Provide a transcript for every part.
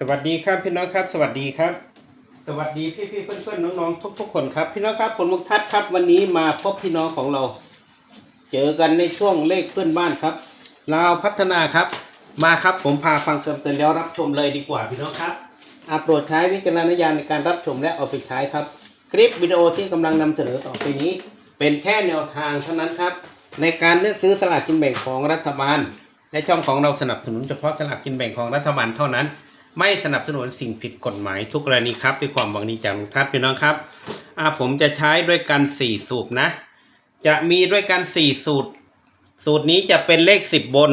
สวัสดีครับพี่น้องครับ สวัสดีครับ สวัสดีพี่พี่เพื่อนเพื่อนน้องๆทุกๆคนครับ พี่น้องครับผลมุกทัศน์ครับ วันนี้มาพบพี่น้องของเรา เจอกันในช่วงเลขเพื่อนบ้านครับลาวพัฒนาครับ มาครับผมพาฟังเติมเตือนแล้วรับชมเลยดีกว่าพี่น้องครับอาโปรดใช้วิจารณญาณในการรับชมและเอาไปใช้ครับ คลิปวิดีโอที่กำลังนำเสนอต่อไปนี้ เป็นแค่แนวทางเท่านั้นครับ ในการเลือกซื้อสลากกินแบ่งของรัฐบาล และช่องของเราสนับสนุนเฉพาะสลากกินแบ่งของรัฐบาลเท่านั้น ไม่สนับสนุนสิ่งผิดกฎหมายทุกกรณีครับด้วยความหวังดีจากทุกท่านพี่น้องครับอ่าผมจะใช้ด้วยกันสี่สูตรนะ จะมีด้วยกันสี่สูตร สูตรนี้จะเป็นเลขสิบบน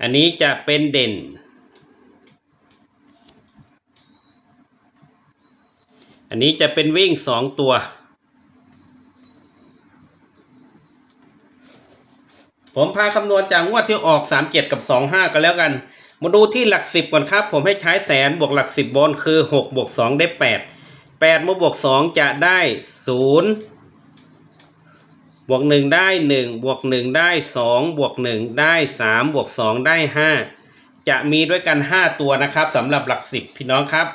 อันนี้จะเป็นเด่น อันนี้จะเป็นวิ่งสองตัว ผมพาคำนวณจากงวดที่ออก 37 กับ 25 กันแล้วกัน มาดูที่หลัก 10 ก่อนครับ ผมให้ใช้แสนบวกหลัก 10บนคือ6บวก2ได้ 8 8มาบวก 2 จะได้ 0 บวก 1 ได้ 1 บวก 1 ได้ 2 บวก 1 ได้ 3 บวก 2 ได้ 5 จะมีด้วยกัน 5 ตัวนะครับสำหรับหลัก 10 พี่น้องครับ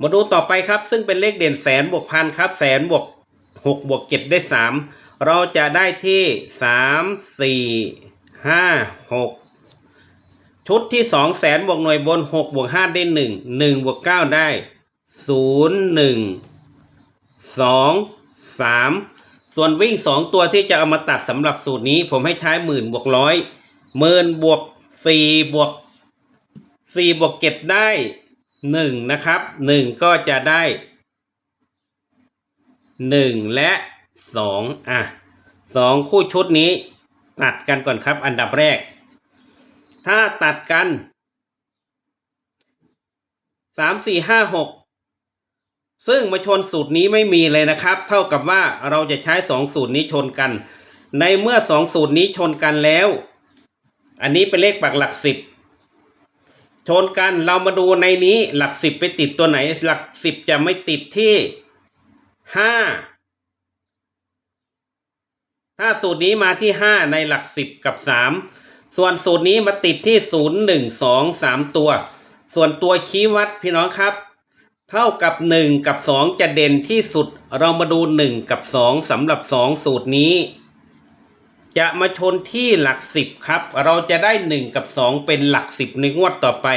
มาดูต่อไปครับ ซึ่งเป็นเลขเด่นแสนบวกพันครับ แสนบวก6บวก7ได้ 3 เราจะได้ที่3 4 5 6ชุดที่2แสนบวกหน่วยบน6บวก5ได้1 1บวก9ได้0 1 2 3ส่วนวิ่ง2ตัวที่จะเอามาตัดสำหรับสูตรนี้ ผมให้ใช้หมื่นบวกร้อยหมื่นบวก4บวก4บวก7ได้1นะครับ1ก็จะได้1และ 2อะ2คู่ชุดนี้ ตัดกันก่อนครับ อันดับแรก ถ้าตัดกัน3 4 5 6ซึ่งมาชนสูตรนี้ไม่มีเลยนะครับ เท่ากับว่าเราจะใช้2สูตรนี้ชนกัน ในเมื่อ2สูตรนี้ชนกันแล้ว อันนี้เป็นเลขปักหลัก10ชนกันเรามาดูในนี้หลัก10ไปติดตัวไหน หลัก10จะไม่ติดที่5 ถ้าสูตรนี้มาที่ 5 ในหลัก 10 กับ 3 ส่วนสูตรนี้มาติดที่ 0 1 2 3 ตัว ส่วนตัวชี้วัดพี่น้องครับ เท่ากับ 1 กับ 2 จะเด่นที่สุด เรามาดู 1 กับ 2สำหรับ 2 สูตรนี้ จะมาชนที่หลัก 10 ครับ เราจะได้ 1 กับ 2 เป็นหลัก 10 ในงวดต่อไป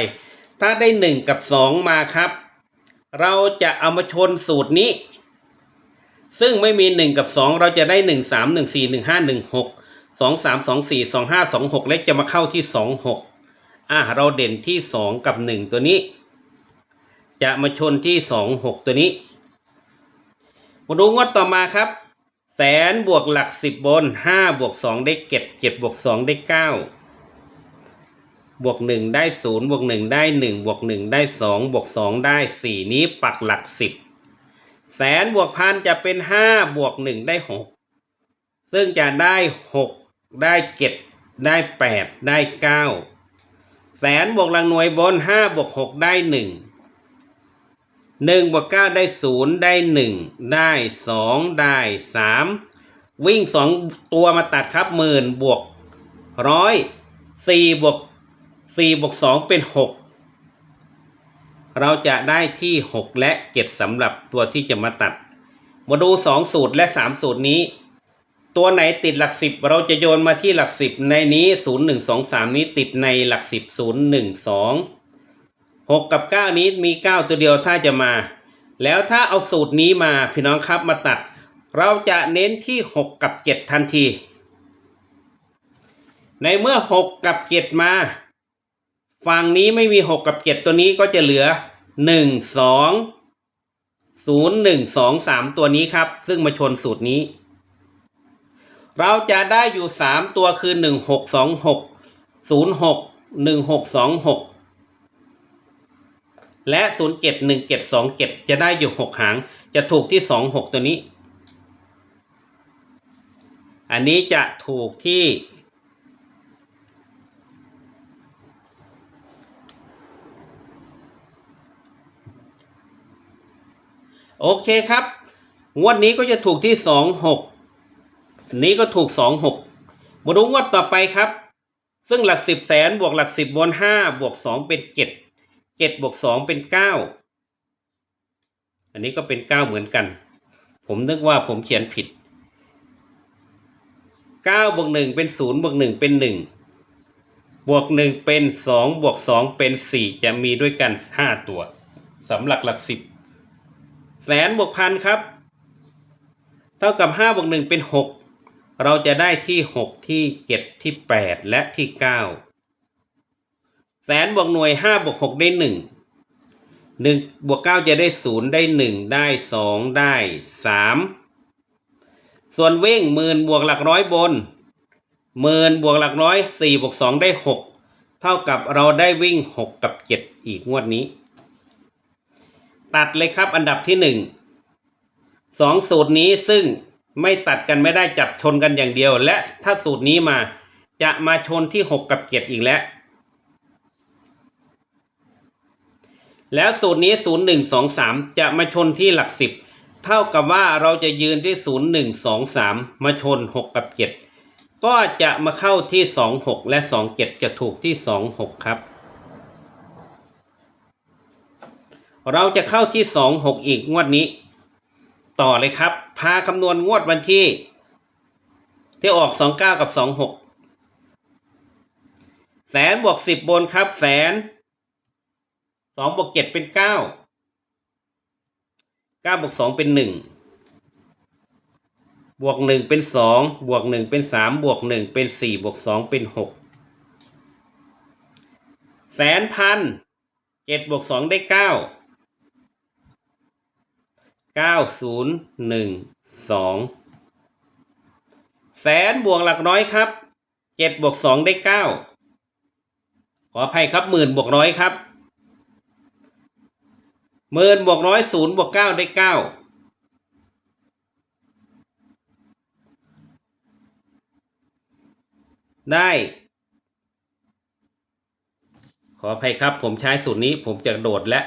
ถ้าได้ 1 กับ 2 มาครับ เราจะเอามาชนสูตรนี้ ซึ่งไม่มี 1 กับ 2 เราจะได้ 1 3 1 4 1 5 1 6 2 3 2 4 2 5 2 6 เล็กจะมาเข้าที่ 2 6อะเราเด่นที่ 2 กับ 1 ตัวนี้ จะมาชนที่ 2 6 ตัวนี้มาดูงวดต่อมาครับ แสนบวกหลัก 10 บน 5 บวก 2 ได้เจ็ด7บวก 2 ได้ 9 บวก 1 ได้ 0 บวก 1 ได้ 1 บวก 1 ได้ 2 บวก 2 ได้ 4 นี้ปักหลัก 10 แสนบวกพันจะเป็น5บวก1ได้6ซึ่งจะได้6ได้7ได้8ได้9แสนบวกหลักหน่วยบน5บวก6ได้1 1บวก9ได้0ได้1ได้2ได้3วิ่ง2ตัวมาตัดครับหมื่นบวกร้อยสี่บวกสี่บวกสองเป็นหก เราจะได้ที่หกและเจ็ดสำหรับตัวที่จะมาตัด มาดูสองสูตรและสามสูตรนี้ ตัวไหนติดหลักสิบเราจะโยนมาที่หลักสิบในนี้ศูนย์หนึ่งสองสามนี้ติดในหลักสิบศูนย์หนึ่งสองหกกับเก้านี้มีเก้าตัวเดียวถ้าจะมา แล้วถ้าเอาสูตรนี้มาพี่น้องครับมาตัด เราจะเน้นที่ 6 กับ 7 ทันที ในเมื่อ 6 กับ 7 มาฝั่งนี้ไม่มี 6 กับ 7 ตัวนี้ก็จะเหลือ หนึ่งสองศูนย์หนึ่งสองสามตัวนี้ครับ ซึ่งมาชนสูตรนี้ เราจะได้อยู่สามตัวคือหนึ่งหกสองหกศูนย์หกหนึ่งหกสองหกและศูนย์เจ็ดหนึ่งเจ็ดสองเจ็ดจะได้อยู่หกหาง จะถูกที่สองหกตัวนี้ อันนี้จะถูกที่ โอเคครับงวดนี้ก็จะถูกที่สองหกนี้ก็ถูกสองหกมาดูงวดต่อไปครับ ซึ่งหลักสิบแสนบวกหลักสิบบนห้าบวกสองเป็นเจ็ดเจ็ดบวกสองเป็นเก้าอันนี้ก็เป็นเก้าเหมือนกัน ผมนึกว่าผมเขียนผิดเก้าบวกหนึ่งเป็นศูนย์บวกหนึ่งเป็นหนึ่งบวกหนึ่งเป็นสองบวกสองเป็นสี่จะมีด้วยกันห้าตัวสำหรับหลักสิบ แสนบวกพันครับ เท่ากับห้าบวกหนึ่งเป็นหกเราจะได้ที่หกที่เจ็ดที่แปดและที่เก้าแสนบวกหน่วยห้าบวกหกได้หนึ่งหนึ่งบวกเก้าจะได้ศูนย์ได้หนึ่งได้สองได้สามส่วนเว้งหมื่นบวกหลักร้อยบนหมื่นบวกหลักร้อยสี่บวกสองได้หกเท่ากับเราได้วิ่งหกกับเจ็ดอีกงวดนี้ ตัดเลยครับอันดับที่หนึ่งสองสูตรนี้ซึ่งไม่ตัดกันไม่ได้จับชนกันอย่างเดียว และถ้าสูตรนี้มาจะมาชนที่หกกับเจ็ดอีกแล้ว แล้วสูตรนี้ศูนย์หนึ่งสองสามจะมาชนที่หลักสิบเท่ากับว่าเราจะยืนที่ศูนย์หนึ่งสองสามมาชนหกกับเจ็ดก็จะมาเข้าที่สองหกและสองเจ็ดจะถูกที่สองหกครับ เราจะเข้าที่สองหกอีกงวดนี้ ต่อเลยครับ พาคำนวณงวดวันที่ ที่ออกสองเก้ากับสองหกแสนบวกสิบบนครับ แสนสองบวกเจ็ดเป็นเก้าเก้าบวกสองเป็นหนึ่งบวกหนึ่งเป็นสองบวกหนึ่งเป็นสามบวกหนึ่งเป็นสี่บวกสองเป็นหกแสนพันเจ็ดบวกสองได้เก้า ก้าศูนย์หนึ่งสองแสนบวกหลักร้อยครับเจ็ดบวกสองได้เก้าขออภัยครับหมื่นบวกร้อยครับหมื่นบวกร้อยศูนย์บวกเก้าได้เก้าได้ ขออภัยครับ ผมใช้สูตรนี้ผมจะโดดและ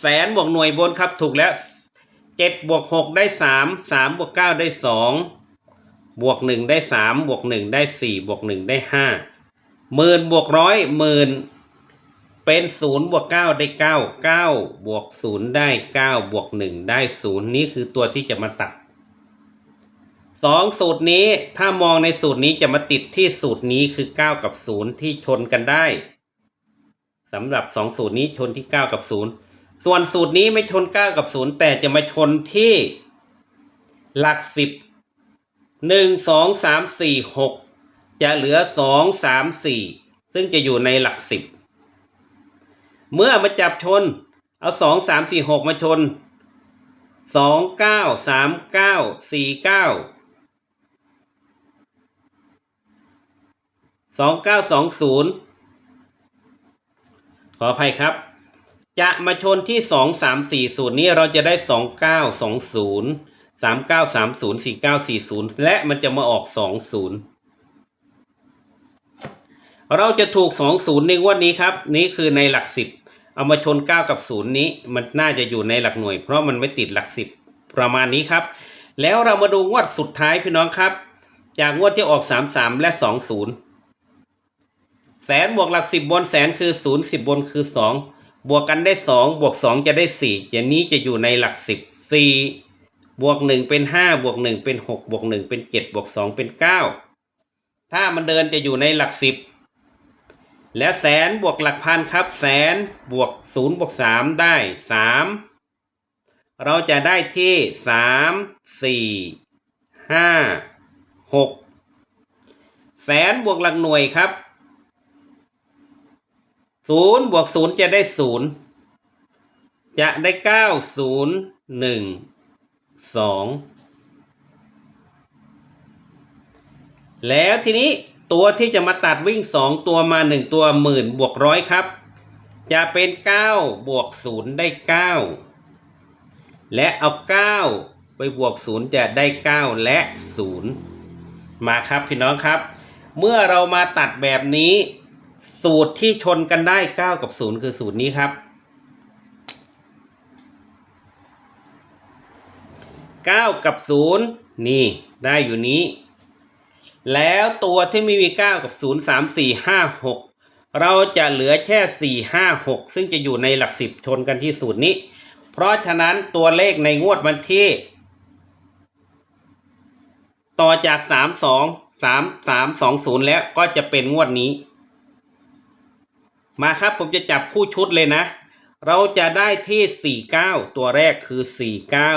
แสนบวกหน่วยบนครับถูกแล้ว เจ็ดบวกหกได้สามสามบวกเก้าได้สองบวกหนึ่งได้สามบวกหนึ่งได้สี่บวกหนึ่งได้ห้าหมื่นบวกร้อยหมื่นเป็นศูนย์บวกเก้าได้เก้าเก้าบวกศูนย์ได้เก้าบวกหนึ่งได้ศูนย์นี่คือตัวที่จะมาตัดสองสูตรนี้ถ้ามองในสูตรนี้จะมาติดที่สูตรนี้คือเก้ากับศูนย์ที่ชนกันได้สำหรับสองสูตรนี้ชนที่เก้ากับศูนย์ ส่วนสูตรนี้ไม่ชนเก้ากับศูนย์แต่จะมาชนที่หลักสิบหนึ่งสองสามสี่หกจะเหลือสองสามสี่ซึ่งจะอยู่ในหลักสิบเมื่อมาจับชน เอาสองสามสี่หกมาชนสองเก้าสามเก้าสี่เก้าสองเก้าสองศูนย์ขออภัยครับ จะมาชนที่สองสามสี่ศูนย์นี้เราจะได้สองเก้าสองศูนย์สามเก้าสามศูนย์สี่เก้าสี่ศูนย์และมันจะมาออกสองศูนย์เราจะถูกสองศูนย์ในงวดนี้ครับ นี่คือในหลักสิบเอามาชนเก้ากับศูนย์นี้ มันน่าจะอยู่ในหลักหน่วย เพราะมันไม่ติดหลักสิบประมาณนี้ครับ แล้วเรามาดูงวดสุดท้ายพี่น้องครับ จากงวดที่ออกสามสามและสองศูนย์แสนบวกหลักสิบบนแสนคือศูนย์สิบบนคือสอง บวกกันได้สองบวกสองจะได้สี่อย่างนี้จะอยู่ในหลักสิบสี่บวกหนึ่งเป็นห้าบวกหนึ่งเป็นหกบวกหนึ่งเป็นเจ็ดบวกสองเป็นเก้าถ้ามันเดินจะอยู่ในหลักสิบและแสนบวกหลักพันครับ แสนบวกศูนย์บวกสามได้สามเราจะได้ที่สามสี่ห้าหกแสนบวกหลักหน่วยครับ ศูนย์บวกศูนย์จะได้ศูนย์จะได้เก้าศูนย์หนึ่งสองแล้วทีนี้ตัวที่จะมาตัดวิ่งสองตัวมาหนึ่งตัวหมื่นบวกร้อยครับ จะเป็นเก้าบวกศูนย์ได้เก้าและเอาเก้าไปบวกศูนย์จะได้เก้าและศูนย์มาครับพี่น้องครับ เมื่อเรามาตัดแบบนี้ สูตรที่ชนกันได้เก้ากับศูนย์คือสูตรนี้ครับเก้ากับศูนย์นี่ได้อยู่นี้ แล้วตัวที่ไม่มีเก้ากับศูนย์สามสี่ห้าหกเราจะเหลือแค่สี่ห้าหกซึ่งจะอยู่ในหลักสิบชนกันที่สูตรนี้ เพราะฉะนั้นตัวเลขในงวดวันที่ ต่อจากสามสองสามสามสองศูนย์แล้วก็จะเป็นงวดนี้ มาครับผมจะจับคู่ชุดเลยนะ เราจะได้ที่สี่เก้าตัวแรกคือสี่เก้า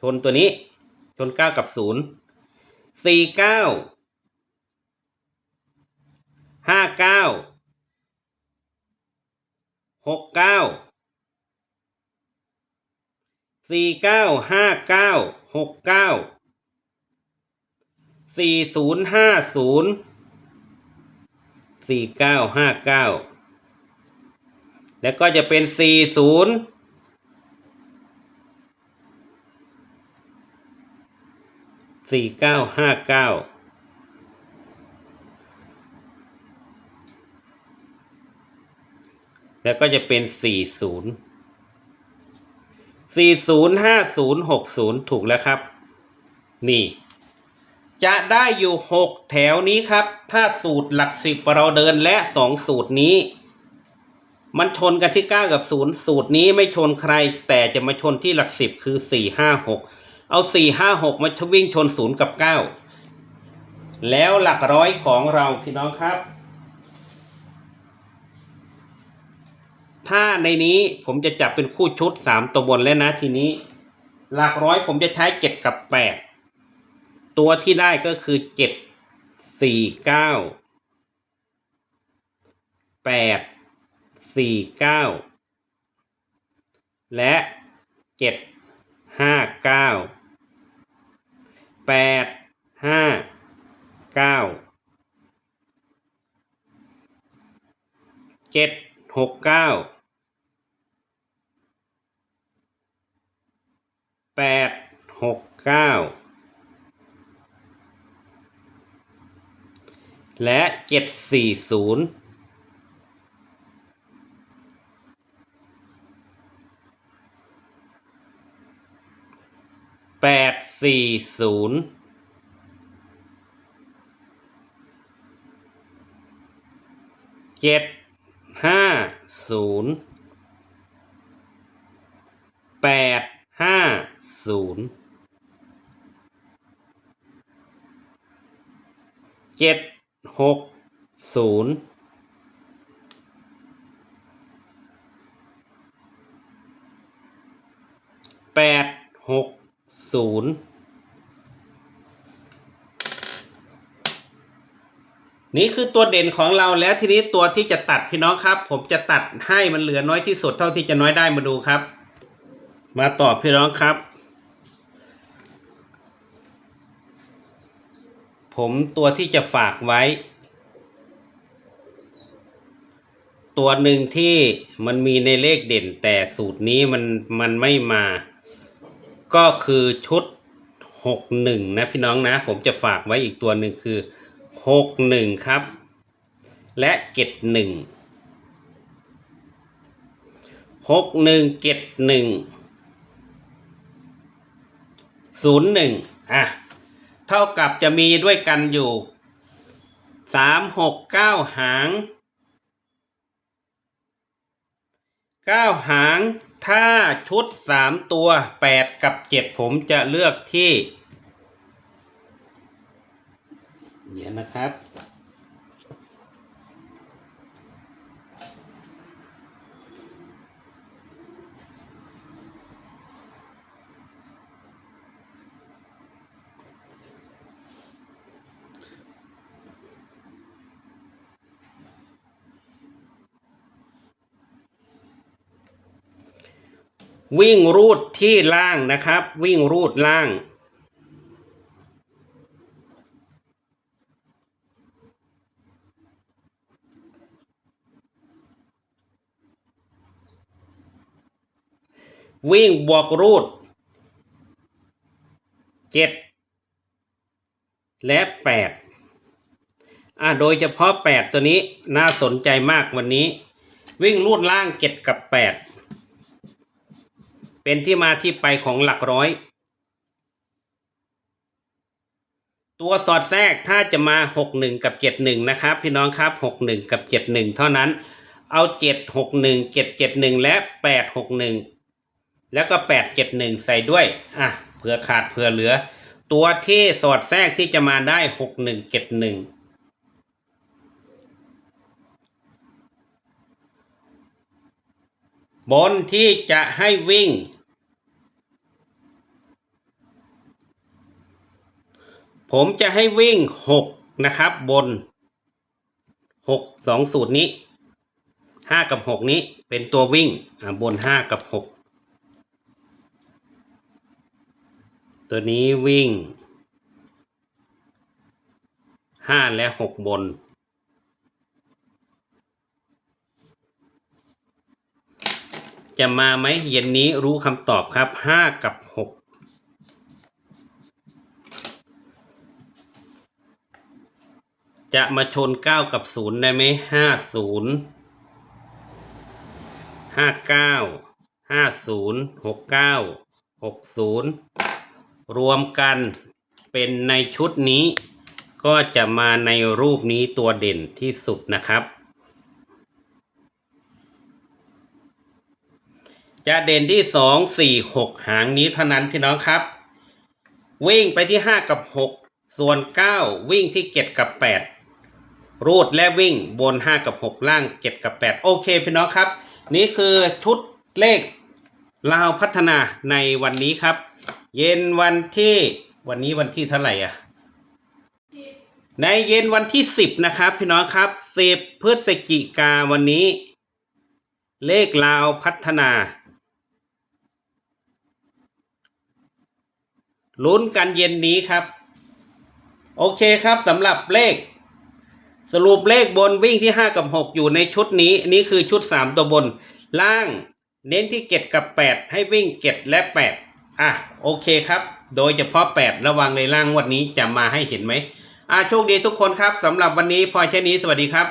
ชนตัวนี้ ชนเก้ากับศูนย์สี่เก้าห้าเก้าหกเก้าสี่เก้าห้าเก้าหกเก้าสี่ศูนย์ห้าศูนย์ สี่เก้าห้าเก้าแล้วก็จะเป็นสี่ศูนย์สี่เก้าห้าเก้าแล้วก็จะเป็นสี่ศูนย์สี่ศูนย์ห้าศูนย์หกศูนย์ถูกแล้วครับ นี่ จะได้อยู่หกแถวนี้ครับ ถ้าสูตรหลักสิบเราเดินและสองสูตรนี้ มันชนกันที่เก้ากับศูนย์สูตรนี้ไม่ชนใคร แต่จะมาชนที่หลักสิบคือสี่ห้าหกเอาสี่ห้าหกมาวิ่งชนศูนย์กับเก้าแล้วหลักร้อยของเราพี่น้องครับ ถ้าในนี้ผมจะจับเป็นคู่ชุดสามตัวบนแล้วนะทีนี้ หลักร้อยผมจะใช้เจ็ดกับแปด ตัวที่ได้ก็คือเจ็ดสี่เก้าแปดสี่เก้าและเจ็ดห้าเก้าแปดห้าเก้าเจ็ดหกเก้าแปดหกเก้า และเจ็ดสี่ศูนย์แปดสี่ศูนย์เจ็ดห้าศูนย์แปดห้าศูนย์เจ็ด หกศูนย์แปดหกศูนย์นี่คือตัวเด่นของเราแล้วทีนี้ตัวที่จะตัดพี่น้องครับ ผมจะตัดให้มันเหลือน้อยที่สุดเท่าที่จะน้อยได้มาดูครับ มาตอบพี่น้องครับ ผมตัวที่จะฝากไว้ ตัวหนึ่งที่มันมีในเลขเด่นแต่สูตรนี้มันมันไม่มา ก็คือชุดหกหนึ่งนะพี่น้องนะ ผมจะฝากไว้อีกตัวหนึ่งคือหกหนึ่งครับ และเจ็ดหนึ่งหกหนึ่งเจ็ดหนึ่งศูนย์หนึ่งอะ เท่ากับจะมีด้วยกันอยู่สามหกเก้าหางเก้าหาง ถ้าชุดสามตัวแปดกับเจ็ดผมจะเลือกที่ เดี๋ยวนะครับ วิ่งรูดที่ล่างนะครับ วิ่งรูดล่าง วิ่งบวกรูดเจ็ดและแปดอ่าโดยเฉพาะแปดตัวนี้น่าสนใจมากวันนี้ วิ่งรูดล่างเจ็ดกับแปด เป็นที่มาที่ไปของหลักร้อย ตัวสอดแทรกถ้าจะมาหกหนึ่งกับเจ็ดหนึ่งนะครับ พี่น้องครับหกหนึ่งกับเจ็ดหนึ่งเท่านั้น เอาเจ็ดหกหนึ่งเจ็ดเจ็ดหนึ่งและแปดหกหนึ่งแล้วก็แปดเจ็ดหนึ่งใส่ด้วย อะเผื่อขาดเผื่อเหลือ ตัวที่สอดแทรกที่จะมาได้หกหนึ่งเจ็ดหนึ่งบนที่จะให้วิ่ง ผมจะให้วิ่ง 6 นะครับ บน 6 2 สูตรนี้ 5 กับ 6 นี้เป็นตัววิ่งบน 5 กับ 6 ตัวนี้วิ่ง 5 และ 6 บน จะมาไหมเย็นนี้รู้คำตอบครับ 5 กับ 6 จะมาชนเก้ากับศูนย์ได้ไหมห้าศูนย์ห้าเก้าห้าศูนย์หกเก้าหกศูนย์รวมกันเป็นในชุดนี้ ก็จะมาในรูปนี้ตัวเด่นที่สุดนะครับ จะเด่นที่สองสี่หกหางนี้เท่านั้นพี่น้องครับ วิ่งไปที่ห้ากับหกส่วนเก้าวิ่งที่เจ็ดกับแปด รูดและวิ่งบน 5 กับ 6 ล่าง 7 กับ 8 โอเคพี่น้องครับ นี่คือชุดเลขลาวพัฒนาในวันนี้ครับ เย็นวันที่วันนี้วันที่เท่าไหร่อะในเย็นวันที่ 10 นะครับ พี่น้องครับ10พฤศจิกาวันนี้ เลขลาวพัฒนาลุ้นกันเย็นนี้ครับ โอเคครับสำหรับเลข สรุปเลขบนวิ่งที่ 5 กับ 6 อยู่ในชุดนี้ นี่คือชุด 3 ตัวบน ล่างเน้นที่ 7 กับ 8 ให้วิ่ง 7 และ 8 อะ โอเคครับ โดยเฉพาะ 8 ระวังในล่างงวันนี้จะมาให้เห็นไหมอะโชคดีทุกคนครับสำหรับวันนี้พอแค่นี้สวัสดีครับ